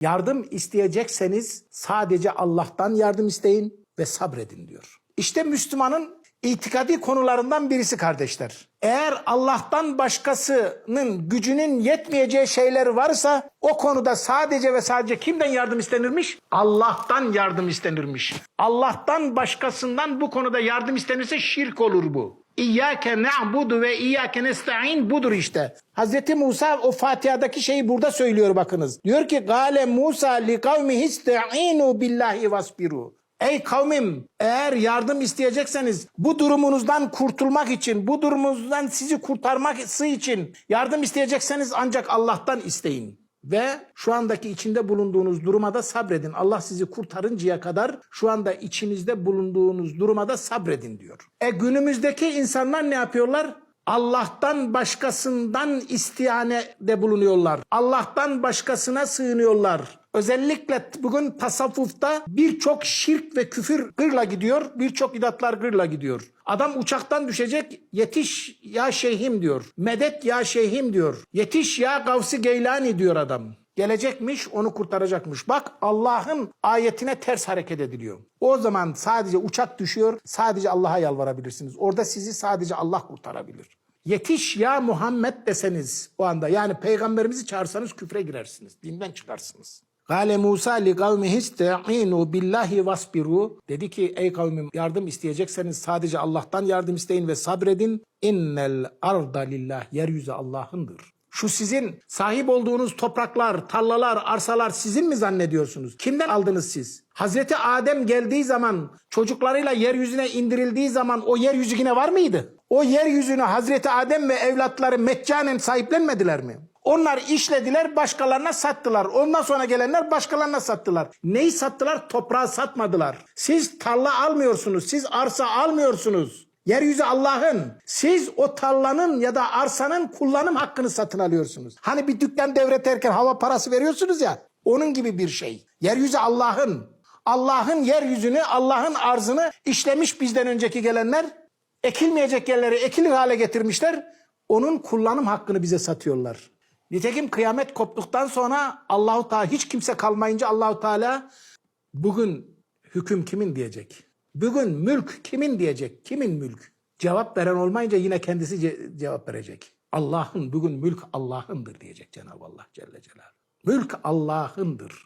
Yardım isteyecekseniz sadece Allah'tan yardım isteyin ve sabredin diyor. İşte Müslümanın itikadi konularından birisi kardeşler. Eğer Allah'tan başkasının gücünün yetmeyeceği şeyler varsa o konuda sadece ve sadece kimden yardım istenirmiş? Allah'tan yardım istenirmiş. Allah'tan başkasından bu konuda yardım istenirse şirk olur bu. İyyâke na'budu ve iyyâke nesta'in budur işte. Hazreti Musa o Fatiha'daki şeyi burada söylüyor bakınız. Diyor ki Gale Musa li kavmihi ista'inu billahi vasbiru. Ey kavmim eğer yardım isteyecekseniz bu durumunuzdan kurtulmak için, bu durumunuzdan sizi kurtarması için yardım isteyecekseniz ancak Allah'tan isteyin. Ve şu andaki içinde bulunduğunuz duruma da sabredin. Allah sizi kurtarıncaya kadar şu anda içinizde bulunduğunuz duruma da sabredin diyor. E günümüzdeki insanlar ne yapıyorlar? Allah'tan başkasından istihanede bulunuyorlar. Allah'tan başkasına sığınıyorlar. Özellikle bugün tasavvufta birçok şirk ve küfür gırla gidiyor, birçok bidatlar gırla gidiyor. Adam uçaktan düşecek, yetiş ya şeyhim diyor. Medet ya şeyhim diyor. Yetiş ya Gavsi Geylani diyor adam. Gelecekmiş, onu kurtaracakmış. Bak Allah'ın ayetine ters hareket ediliyor. O zaman sadece uçak düşüyor, sadece Allah'a yalvarabilirsiniz. Orada sizi sadece Allah kurtarabilir. Yetiş ya Muhammed deseniz o anda yani peygamberimizi çağırsanız küfre girersiniz. Dinden çıkarsınız. Gale Musa li kavmihi ista'inu billahi vasbiru. Dedi ki ey kavmim yardım isteyecekseniz sadece Allah'tan yardım isteyin ve sabredin. İnnel arda lillah. Yeryüzü Allah'ındır. Şu sizin sahip olduğunuz topraklar, tarlalar, arsalar sizin mi zannediyorsunuz? Kimden aldınız siz? Hazreti Adem geldiği zaman çocuklarıyla yeryüzüne indirildiği zaman o yeryüzü yine var mıydı? O yeryüzünü Hazreti Adem ve evlatları meccanen sahiplenmediler mi? Onlar işlediler, başkalarına sattılar. Ondan sonra gelenler başkalarına sattılar. Neyi sattılar? Toprağı satmadılar. Siz tarla almıyorsunuz, siz arsa almıyorsunuz. Yeryüzü Allah'ın. Siz o tarlanın ya da arsanın kullanım hakkını satın alıyorsunuz. Hani bir dükkan devreterken hava parası veriyorsunuz ya. Onun gibi bir şey. Yeryüzü Allah'ın. Allah'ın yeryüzünü, Allah'ın arzını işlemiş bizden önceki gelenler. Ekilmeyecek yerleri ekilir hale getirmişler. Onun kullanım hakkını bize satıyorlar. Nitekim kıyamet koptuktan sonra Allahu Teala hiç kimse kalmayınca Allahu Teala bugün hüküm kimin diyecek? Bugün mülk kimin diyecek? Kimin mülk? Cevap veren olmayınca yine kendisi ce- cevap verecek. Allah'ın bugün mülk Allah'ındır diyecek Cenab-ı Allah Celle Celaluhu. Mülk Allah'ındır.